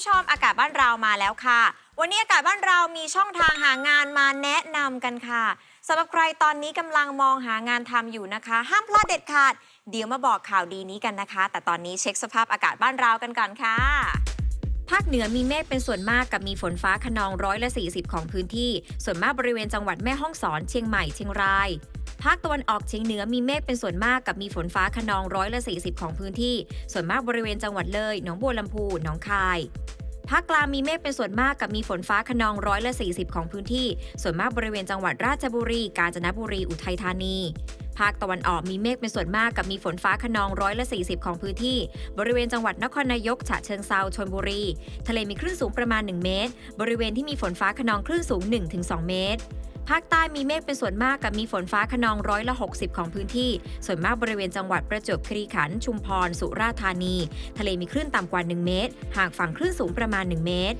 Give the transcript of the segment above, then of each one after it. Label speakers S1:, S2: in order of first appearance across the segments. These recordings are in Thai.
S1: ผู้ชมอากาศบ้านเรามาแล้วค่ะ วันนี้อากาศบ้านเรามีช่องทางหางานมาแนะนำกันค่ะสำหรับใครตอนนี้กำลังมองหางานทำอยู่นะคะ ห้ามพลาดเด็ดขาด เดี๋ยวมาบอกข่าวดีนี้กันนะคะ แต่ตอนนี้เช็คสภาพอากาศบ้านเรากันก่อนค่ะ ภาคเหนือมีเมฆเป็นส่วนมากกับมีฝนฟ้าขนองร้อยละ40 ของพื้นที่ ส่วนมากบริเวณจังหวัดแม่ฮ่องสอนเชียงใหม่เชียงราย ภาคตะวันออกเฉียงเหนือมีเมฆเป็นส่วนมากกับมีฝนฟ้าขนองร้อยละ 40 ของพื้นที่ ส่วนมากบริเวณจังหวัดเลย หนองบัวลำพูหนองคายภาคกลางมีเมฆเป็นส่วนมากกับมีฝนฟ้าขนองร้อยละ 40 ของพื้นที่ ส่วนมากบริเวณจังหวัดราชบุรี กาญจนบุรี อุทัยธานี ภาคตะวันออกมีเมฆเป็นส่วนมากกับมีฝนฟ้าขนองร้อยละ 40 ของพื้นที่ บริเวณจังหวัดนครนายก ฉะเชิงเซาชลบุรี ทะเลมีคลื่นสูงประมาณ 1 เมตร บริเวณที่มีฝนฟ้าขนองคลื่นสูง 1-2 เมตร ภาคใต้มีเมฆเป็นส่วนมากกับมีฝนฟ้าขนองร้อยละ 60 ของพื้นที่ ส่วนมากบริเวณจังหวัดประจวบคีรีขันธ์ชุมพร สุราษฎร์ธานี ทะเลมีคลื่นต่ำกว่า 1 เมตร ห่างฝั่งคลื่นสูงประมาณ 1 เมตร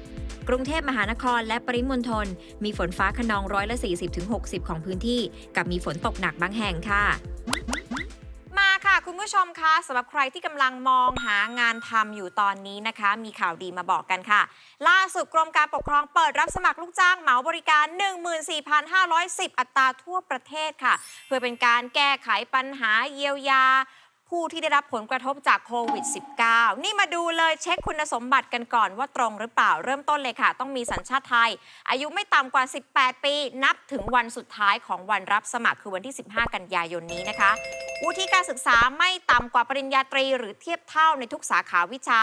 S1: กรุงเทพมหานครและปริมณฑลมีฝนฟ้าขนองร้อยละ 40-60 ของพื้นที่ กับมีฝนตกหนักบางแห่งค่ะมาค่ะ คุณผู้ชมคะสำหรับใครที่กำลังมองหางานทำอยู่ตอนนี้นะคะ มีข่าวดีมาบอกกันค่ะ ล่าสุดกรมการปกครองเปิดรับสมัครลูกจ้างเหมาบริการ 14,510 อัตราทั่วประเทศค่ะ เพื่อเป็นการแก้ไขปัญหาเยียวยา ผู้ที่ได้รับผลกระทบจากโควิด -19 นี่มาดูเลยเช็คคุณสมบัติกันก่อนว่าตรงหรือเปล่าเริ่มต้นเลยค่ะ ต้องมีสัญชาติไทย อายุไม่ต่ำกว่า 18 ปี นับถึงวันสุดท้ายของวันรับสมัครคือวันที่ 15 กันยายนนี้นะคะวุฒิการศึกษาไม่ต่ำกว่าปริญญาตรี หรือเทียบเท่าในทุกสาขาวิชา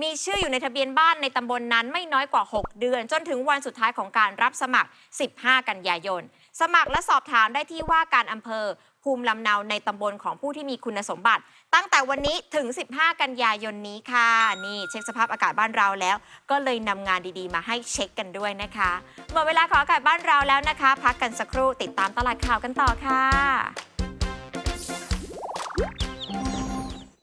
S1: มีชื่ออยู่ในทะเบียนบ้านในตำบลนนั้นไม่น้อยกว่า 6 เดือน จนถึงวันสุดท้ายของการรับสมัคร 15 กันยายน สมัครและสอบถามได้ที่ว่าการอำเภอ ภูมิลำเนาในตำบลของผู้ที่มีคุณสมบัติ ตั้งแต่วันนี้ถึง 15 กันยายนนี้ค่ะ นี่เช็คสภาพอากาศบ้านเราแล้ว ก็เลยนำงานดีๆ มาให้เช็คกันด้วยนะคะหมดเวลาของอากาศบ้านเราแล้วนะคะ พักกันสักครู่ติดตามตลาดข่าวกันต่อค่ะ